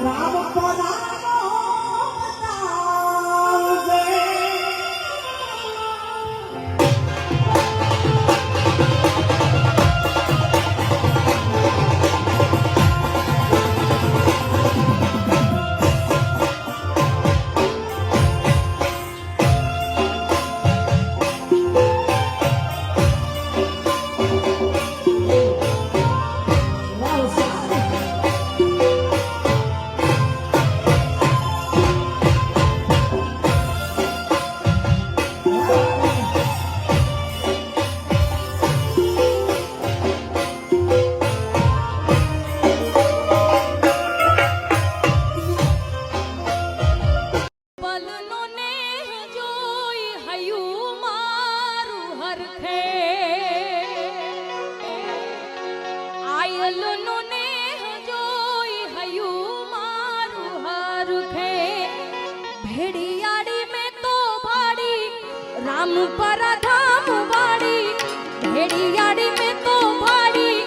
Bravo, porra! રૂખે ભેડિયાળી મેં તો ભાડી, રામ પર ધામ વાળી. ભેડિયાળી મેં તો ભાડી,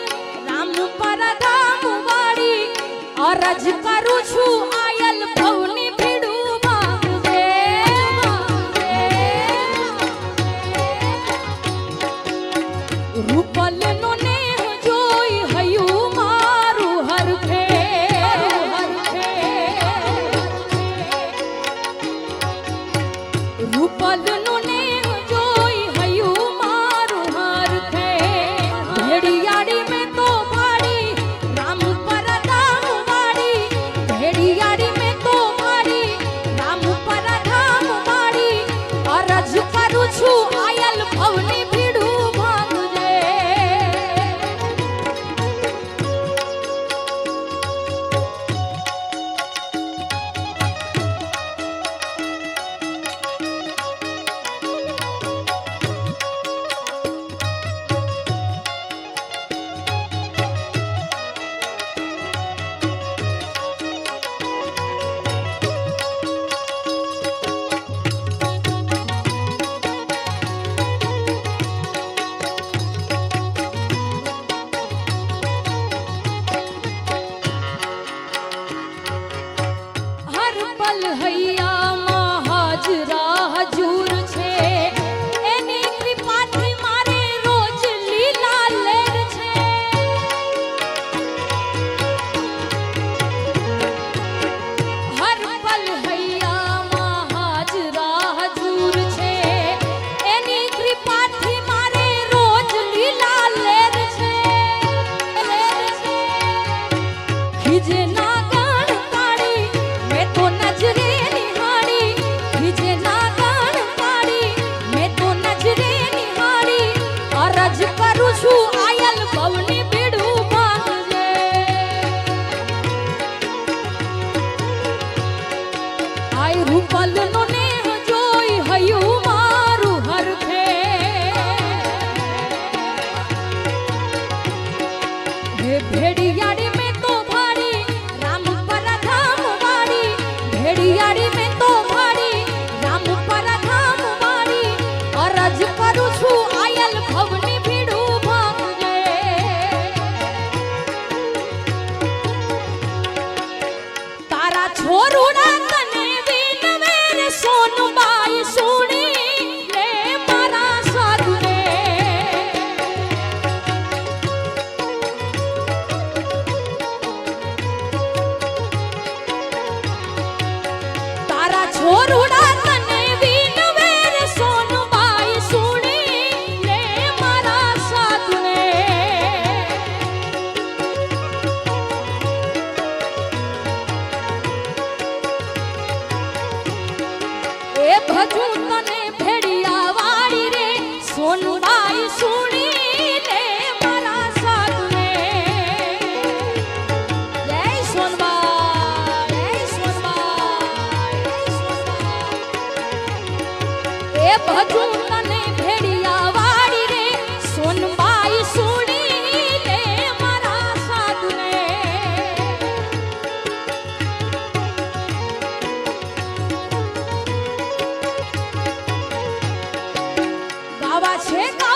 રામ પર ધામ વાળી. અરજ કરું છું भेड़िया ભજું તને ફેડિયા વાળી રે સોનબાઈ સુણી 学过